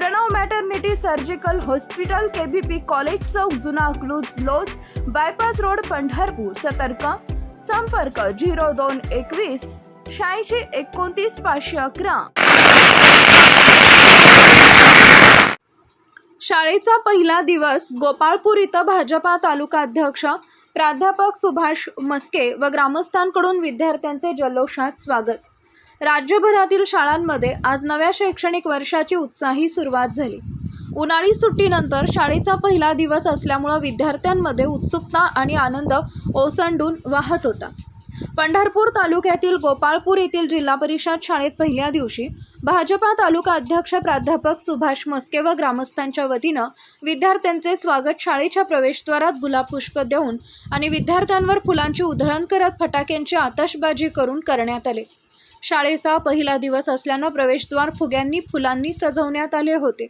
Pranav maternity surgical hospital KBP college चौक जुना अकलूज लोज bypass road Pandharpur. सतर्क. संपर्क झिरो दोन एकवीस शहाऐंशी एकोणतीस पाचशे अकरा. शाळेचा पहिला दिवस गोपाळपूर इथं भाजपा तालुका अध्यक्ष प्राध्यापक सुभाष मस्के व ग्रामस्थांकडून विद्यार्थ्यांचे जल्लोषात स्वागत. राज्यभरातील शाळांमध्ये आज नव्या शैक्षणिक वर्षाची उत्साही सुरुवात झाली. उन्हाळी सुट्टीनंतर शाळेचा पहिला दिवस असल्यामुळं विद्यार्थ्यांमध्ये उत्सुकता आणि आनंद ओसंडून वाहत होता. पंढरपूर तालुक्यातील गोपाळपूर येथील जिल्हा परिषद शाळेत पहिल्या दिवशी भाजपा तालुका अध्यक्ष प्राध्यापक सुभाष मस्के व ग्रामस्थांच्या वतीनं विद्यार्थ्यांचे स्वागत शाळेच्या प्रवेशद्वारात गुलाब पुष्प देऊन आणि विद्यार्थ्यांवर फुलांची उधळण करत फटाक्यांची आतषबाजी करून करण्यात आले. शाळेचा पहिला दिवस असल्यानं प्रवेशद्वार फुग्यांनी फुलांनी सजवण्यात आले होते.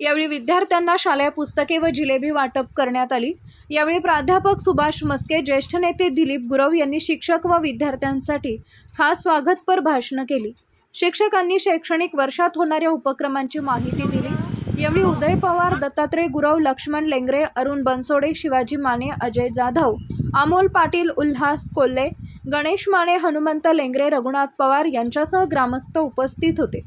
यावेळी विद्यार्थ्यांना शालेय पुस्तके व जिलेबी वाटप करण्यात आली. यावेळी प्राध्यापक सुभाष मस्के ज्येष्ठ नेते दिलीप गुरव यांनी शिक्षक व विद्यार्थ्यांसाठी खास स्वागतपर भाषणं केली. शिक्षकांनी शैक्षणिक वर्षात होणाऱ्या उपक्रमांची माहिती दिली. यावेळी उदय पवार दत्तात्रय गुरव लक्ष्मण लेंगरे अरुण बनसोडे शिवाजी माने अजय जाधव अमोल पाटील उल्हास कोल्हे गणेश माने हनुमंत लेंगरे रघुनाथ पवार यांच्यासह ग्रामस्थ उपस्थित होते.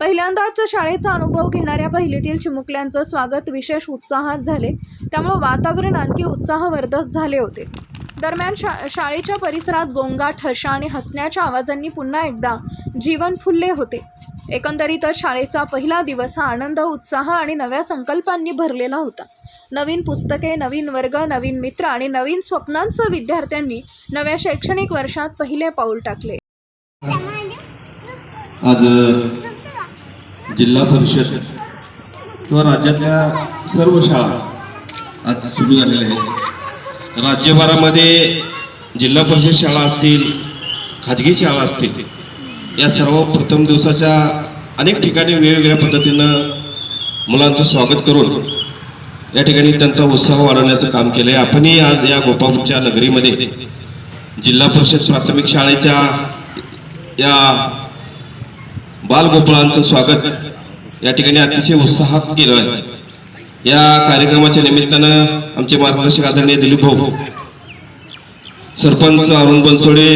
पहिल्यांदाच शाळेचा अनुभव घेणाऱ्या पहिलीतील चिमुकल्यांचं स्वागत विशेष उत्साहात झाले. त्यामुळे वातावरण आणखी उत्साहवर्धक झाले होते. दरम्यान शा शाळेच्या परिसरात गोंगाट ठशा आणि हसण्याच्या आवाजांनी पुन्हा एकदा जीवन फुलले होते. एकंदरीतच शाळेचा पहिला दिवस हा आनंद उत्साह आणि नव्या संकल्पांनी भरलेला होता. नवीन पुस्तके नवीन वर्ग नवीन मित्र आणि नवीन स्वप्नांसह विद्यार्थ्यांनी नव्या शैक्षणिक वर्षात पहिले पाऊल टाकले. आज जिल्हा परिषद किंवा राज्यातल्या सर्व शाळा आज सुरू झालेल्या आहेत. राज्यभरामध्ये जिल्हा परिषद शाळा असतील खाजगी शाळा असतील या सर्व प्रथम दिवसाच्या अनेक ठिकाणी वेगवेगळ्या पद्धतीनं मुलांचं स्वागत करून या ठिकाणी त्यांचा उत्साह वाढवण्याचं काम केलं आहे आपणही आज या गोपापूरच्या नगरीमध्ये जिल्हा परिषद प्राथमिक शाळेच्या या बालगोपाळांचं स्वागत या ठिकाणी अतिशय उत्साहात केलं आहे. या कार्यक्रमाच्या निमित्तानं आमचे मार्गदर्शक आदरणीय दिलीप भाऊ सरपंच अरुण बनसोडे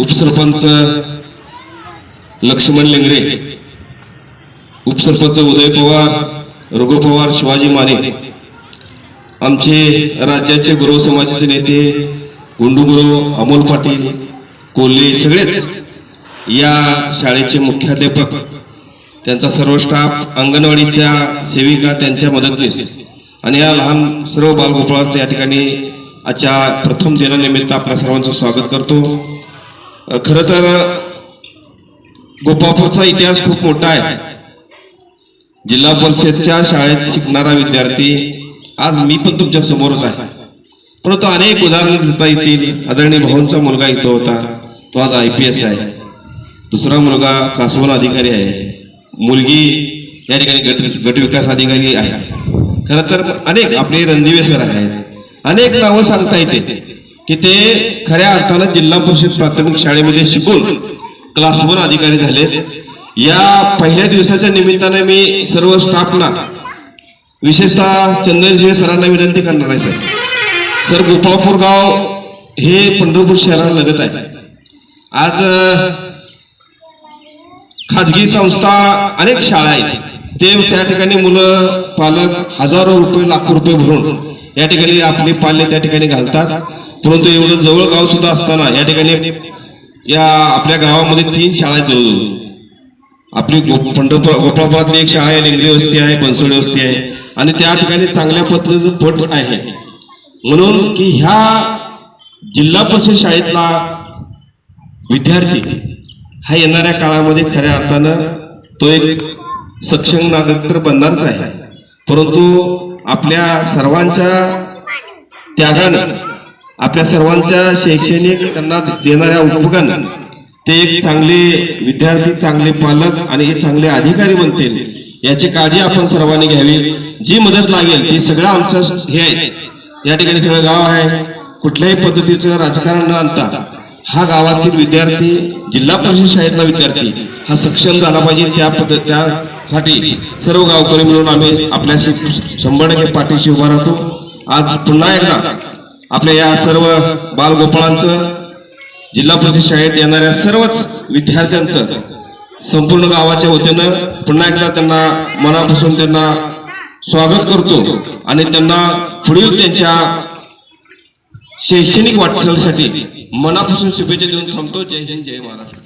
उपसरपंच लक्ष्मण लेंगरे उपसरपंच उदय पवार रघु पवार शिवाजी माने आमचे राज्याचे गुरव समाजाचे नेते गुंडूगुरव अमोल पाटील कोल्हे सगळेच या शाळेचे मुख्याध्यापक त्यांचा सर्व स्टाफ अंगणवाडीच्या सेविका त्यांच्या मदतनीस आणि या लहान सर्व बालगोपाळांचं या ठिकाणी आजच्या प्रथम दिनानिमित्त आपल्या सर्वांचं स्वागत करतो. खरं तर गोपापूरचा इतिहास खूप मोठा आहे. जिल्हा परिषदच्या शाळेत शिकणारा विद्यार्थी आज मी पण तुमच्या समोरच आहे. परंतु अनेक उदाहरणं घेता येतील. आदरणीय भाऊंचा मुलगा इथं होता. तो आज आय पी एस आहे. दुसरा मुलगा क्लास अधिकारी आहे. मुलगी या ठिकाणी गट गटविकास अधिकारी आहे. खरं तर अनेक आपले रणदिवे सर आहेत. अनेक नावं सांगता येते की ते खऱ्या अर्थानं जिल्हा परिषद प्राथमिक शाळेमध्ये शिकून क्लास वन अधिकारी झाले. या पहिल्या दिवसाच्या निमित्ताने मी सर्व स्टाफला विशेषतः चंदनजी सरांना विनंती करणार आहे सर सर गोपाळपूर गाव हे पंढरपूर शहराला लगत आहे. आज खाजगी संस्था अनेक शाळा आहेत. ते त्या ठिकाणी मुलं पालक हजारो रुपये लाखो रुपये भरून या ठिकाणी आपले पाल्य त्या ठिकाणी घालतात. परंतु एवढं जवळ गाव सुद्धा असताना या ठिकाणी या आपल्या गावामध्ये तीन शाळा आहेत आपली गो- पंढरपूर गोपाळपुरातली एक शाळा आहे लिंगडी वस्ती आहे बनसोडी वस्ती आहे. आणि त्या ठिकाणी चांगल्या पद्धतीचं पट आहे. म्हणून की ह्या जिल्हा परिषद शाळेतला विद्यार्थी हा येणाऱ्या काळामध्ये खऱ्या अर्थानं तो एक सक्षम नागरिक तर बनणारच आहे. परंतु आपल्या सर्वांच्या त्यागानं आपल्या सर्वांच्या शैक्षणिक त्यांना देणाऱ्या उपकरण. ते एक चांगले विद्यार्थी चांगले पालक आणि एक चांगले अधिकारी बनतील याची काळजी आपण सर्वांनी घ्यावी. जी मदत लागेल ती सगळं आमचं हे आहे. या ठिकाणी सगळं गाव आहे. कुठल्याही पद्धतीचं राजकारण न आणता हा गावातील विद्यार्थी जिल्हा परिषद शाळेतला विद्यार्थी हा सक्षम झाला पाहिजे त्या पद्धत त्यासाठी सर्व गावकरी मिळून आम्ही आपल्याशी शंभर टक्के पाठीशी उभा राहतो. आज पुन्हा एकदा आपल्या या सर्व बालगोपाळांचं जिल्हा परिषद शाळेत येणाऱ्या सर्वच विद्यार्थ्यांचं संपूर्ण गावाच्या वतीनं पुन्हा एकदा त्यांना मनापासून त्यांना स्वागत करतो आणि त्यांना पुढील त्यांच्या शैक्षणिक वाटचालीसाठी मनापासून शुभेच्छा देऊन थांबतो. जय हिंद जय महाराष्ट्र.